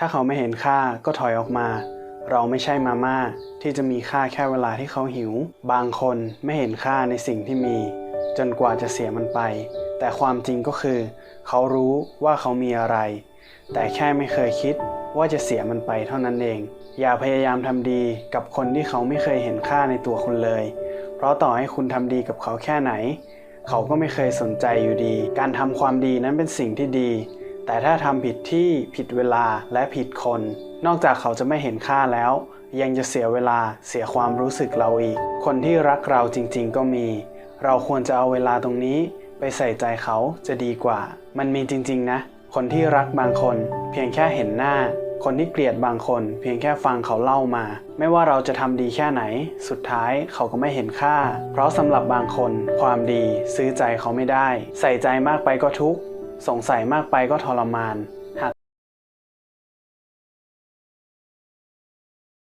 ถ้าเขาไม่เห็นค่าก็ถอยออกมา เราไม่ใช่มาม่าที่จะมีค่าแค่เวลาที่เขาหิว บางคนไม่เห็นค่าในสิ่งที่มี จนกว่าจะเสียมันไป แต่ความจริงก็คือ เขารู้ว่าเขามีอะไร แต่แค่ไม่เคยคิดว่าจะเสียมันไปเท่านั้นเอง อย่าพยายามทำดีกับคนที่เขาไม่เคยเห็นค่าในตัวคุณเลย เพราะต่อให้คุณทำดีกับเขาแค่ไหน เขาก็ไม่เคยสนใจอยู่ดี การทำความดีนั้นเป็นสิ่งที่ดี แต่ถ้าทำผิดที่ผิดเวลาและผิดคน นอกจากเขาจะไม่เห็นค่าแล้ว ยังจะเสียเวลาเสียความรู้สึกเราอีก คนที่รักเราจริง ๆ ก็มี เราควรจะเอาเวลาตรงนี้ ไปใส่ใจเขาจะดีกว่า มันมีจริง ๆ นะ คนที่รักบางคน เพียงแค่เห็นหน้า คนที่เกลียดบางคน เพียงแค่ฟังเขาเล่ามา ไม่ว่าเราจะทำดีแค่ไหน สุดท้ายเขาก็ไม่เห็นค่า เพราะสำหรับบางคน ความดีซื้อใจเขาไม่ได้ ใส่ใจมากไปก็ทุกข์ สงสัยมากไปก็ทรมาน